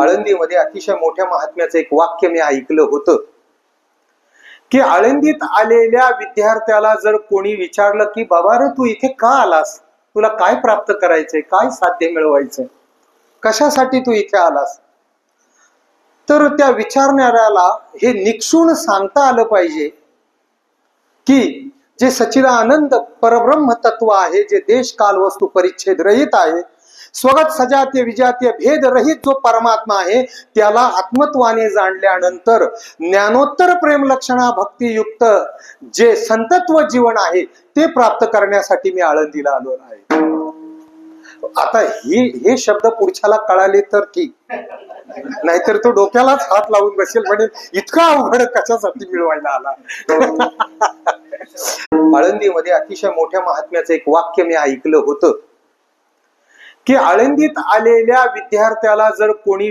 आळंदीमध्ये अतिशय मोठ्या महात्म्याचं एक वाक्य मी ऐकलं होतं. की आळंदीत आलेल्या विद्यार्थ्याला जर कोणी विचारलं की बाबा रे तू इथे का आलास? तुला काय प्राप्त करायचंय? काय साध्य मिळवायचंय? कशासाठी तू इथे आलास? तर त्या विचारणाऱ्याला हे निक्षून सांगता आलं पाहिजे की जे सचिदानंद परब्रह्म तत्व आहे जे देश काल वस्तू परिच्छेद रहित आहे स्वगत सजातीय विजातीय भेद रहित जो परमात्मा आहे त्याला आत्मत्वाने जाणल्यानंतर ज्ञानोत्तर प्रेम लक्षणा भक्तियुक्त जे संतत्व जीवन आहे ते प्राप्त करण्यासाठी मी आळंदीला आलो आहे. आता हे हे शब्द पुढच्याला कळाले तर ठीक. नाहीतर तो डोक्यालाच हात लावून बसेल म्हणजे इतका अवघड कशासाठी मिळवायला आला? आळंदीमध्ये अतिशय मोठ्या महात्म्याचं एक वाक्य मी ऐकलं होतं. की आळंदीत आलेल्या विद्यार्थ्याला जर कोणी